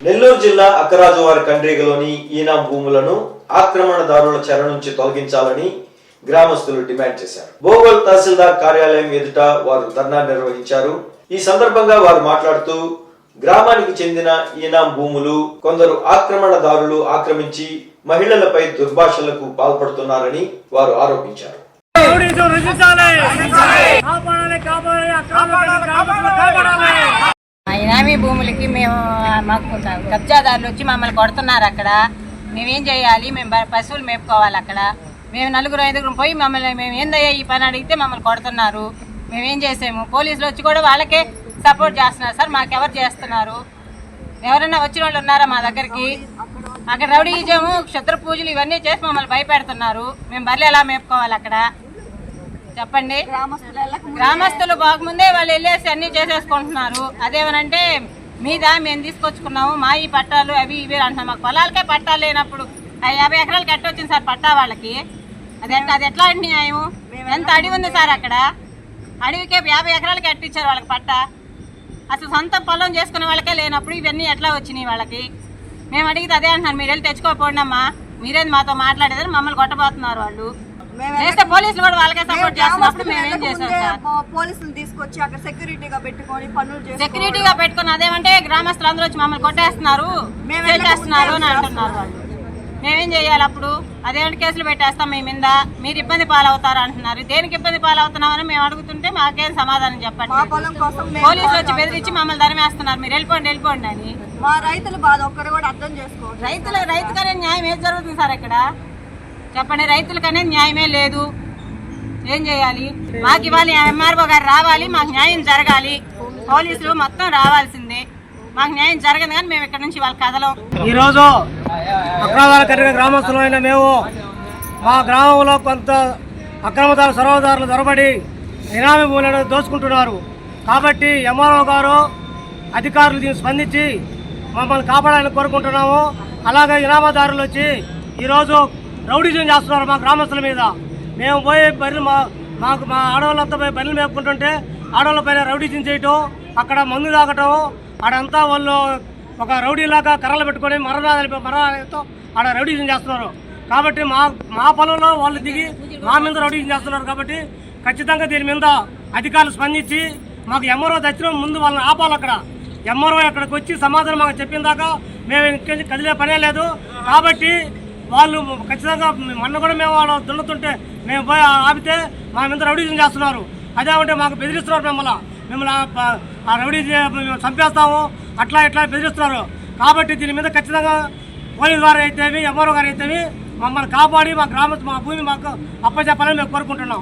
నెల్లూరు జిల్లా అక్కరాజువారి కండ్రిగలోని ఈనాం భూములను ఆక్రమణదారుల చెర నుంచి తొలగించాలని గ్రామస్తులు డిమాండ్ చేశారు. బోగోల్ తహసీల్దార్ కార్యాలయం ఎదుట వారు ధర్నా నిర్వహించారు. ఈ సందర్భంగా వారు మాట్లాడుతూ గ్రామానికి చెందిన ఈనాం భూములు కొందరు ఆక్రమణదారులు ఆక్రమించి మహిళలపై దుర్భాషలకు పాల్పడుతున్నారని వారు ఆరోపించారు. ఇనామీ భూములకి మేము మాకు కబ్జాదారులు వచ్చి మమ్మల్ని కొడుతున్నారు అక్కడ. మేమేం చేయాలి? మేము పశువులు మేపుకోవాలి అక్కడ. మేము నలుగురు ఐదుగురు పోయి మమ్మల్ని మేము ఏందయ్యా ఈ పని అడిగితే మమ్మల్ని కొడుతున్నారు. మేమేం చేసాము? పోలీసులు వచ్చి కూడా వాళ్ళకే సపోర్ట్ చేస్తున్నారు. సార్ మాకెవరు చేస్తున్నారు? ఎవరైనా వచ్చిన వాళ్ళు ఉన్నారా మా దగ్గరికి? అక్కడ రౌడీజము క్షత్ర పూజలు ఇవన్నీ చేసి మమ్మల్ని భయపెడుతున్నారు. మేము బర్రెలు ఎలా మేపుకోవాలి అక్కడ? చెప్పండి. గ్రామస్తులు బాగుముందే వాళ్ళు వెళ్ళేసి అన్ని చేసేసుకుంటున్నారు. అదేమనంటే మీద మేము తీసుకొచ్చుకున్నాము మా ఈ పట్టాలు అవి ఇవి అంటున్నాం మాకు పొలాలకే పట్టాలు లేనప్పుడు ఆ యాభై ఎకరాలకి ఎట్ట వచ్చింది సార్ పట్టా వాళ్ళకి? అది అది ఎట్లా న్యాయం ఎంత అడవి ఉంది సార్ అక్కడ? అడవికే యాభై ఎకరాలకి ఎట్టిచ్చారు వాళ్ళకి పట్టా? అసలు సొంత పొలం చేసుకునే వాళ్ళకే లేనప్పుడు ఇవన్నీ ఎట్లా వచ్చినాయి వాళ్ళకి? మేము అడిగితే అదే అంటున్నారు మీరు వెళ్ళి తెచ్చుకోకపోండి అమ్మా మీరేది మాతో మాట్లాడేదని మమ్మల్ని కొట్టబోతున్నారు వాళ్ళు. చేస్తే పోలీసులు కూడా వాళ్ళకే సపోర్ట్ చేస్తున్నప్పుడు మేము ఏం చేసాం సార్? పోలీసులు తీసుకొచ్చి అక్కడ సెక్యూరిటీగా పెట్టుకొని పనులు చేసుకొని సెక్యూరిటీగా పెట్టుకుని అదేమంటే గ్రామస్తులు అందరూ వచ్చి మమ్మల్ని కొట్టేస్తున్నారు. చేస్తున్నారు అని అంటున్నారు వాళ్ళు. మేమేం చేయాలి అప్పుడు? అదేమంటే కేసులు పెట్టేస్తాం మీ మీద? మీరు ఇబ్బంది పాలవుతారు అంటున్నారు. దేనికి ఇబ్బంది పాలవుతున్నామని మేము అడుగుతుంటే మాకేం సమాధానం చెప్పండి పోలీసులు వచ్చి బెదిరించి మమ్మల్ని ధరిమేస్తున్నారు. మీరు వెళ్ళిపోండి వెళ్ళిపోండి అని. మా రైతుల బాధ ఒక్కరు కూడా అర్థం చేసుకోవచ్చు రైతుల రైతుకనే న్యాయం ఏం జరుగుతుంది సార్ ఇక్కడ? చెప్పండి రైతులకనే న్యాయమే లేదు. ఏం చేయాలి? మాకు ఇవాళ ఎంఆర్ఓ గారు రావాలి మాకు న్యాయం జరగాలి. పోలీసులు మొత్తం రావాల్సిందే. మాకు న్యాయం జరగదు కానీ మేము ఇక్కడ నుంచి వాళ్ళ కథలం ఈరోజు అక్రమాలు కట్టిన గ్రామస్తులమైన మేము మా గ్రామంలో కొంత అక్రమదారు సర్వదారులు దొరబడి ఇనామీ భూములను దోచుకుంటున్నారు. కాబట్టి ఎంఆర్ఓ గారు అధికారులు దీన్ని స్పందించి మమ్మల్ని కాపాడాలని కోరుకుంటున్నాము. అలాగే ఇనామదారులు వచ్చి ఈరోజు రౌడీజం చేస్తున్నారు మా గ్రామస్తుల మీద. మేము పోయి బర్రెలు మా మాకు మా ఆడవాళ్ళంతా పోయి బర్రెలు మేపుకుంటుంటే ఆడవాళ్ళ పైన రౌడీజం చేయటం అక్కడ మందు తాగటం ఆడంతా వాళ్ళు ఒక రౌడీలాగా కర్రలు పెట్టుకొని మరణాలు మరణాలతో ఆడ రౌడీజం చేస్తున్నారు. కాబట్టి మా మా పొలంలో వాళ్ళు దిగి మా మీద రౌడీజం చేస్తున్నారు కాబట్టి ఖచ్చితంగా దీని మీద అధికారులు స్పందించి మాకు ఎంఆర్ఓ తెచ్చిన ముందు వాళ్ళని ఆపాలి అక్కడ. ఎంఆర్ఓ అక్కడికి వచ్చి సమాధానం మాకు చెప్పిన దాకా మేము ఇక్కడి కదిలే పనే లేదు. కాబట్టి వాళ్ళు ఖచ్చితంగా మొన్న కూడా మేము వాళ్ళు దున్నుతుంటే మేము పోయి ఆపితే మా మీద రౌడీజం చేస్తున్నారు. అదేమంటే మాకు బెదిరిస్తున్నారు మిమ్మల్ని. మిమ్మల్ని ఆ రౌడీ మేము చంపేస్తాము. అట్లా ఇట్లా బెదిరిస్తున్నారు. కాబట్టి దీని మీద ఖచ్చితంగా పోలీసు వారు అయితేవి ఎంఆర్ఓ గారు అయితేవి మమ్మల్ని కాపాడి మా గ్రామ మా భూమి మాకు అప్పచెప్పాలని మేము కోరుకుంటున్నాం.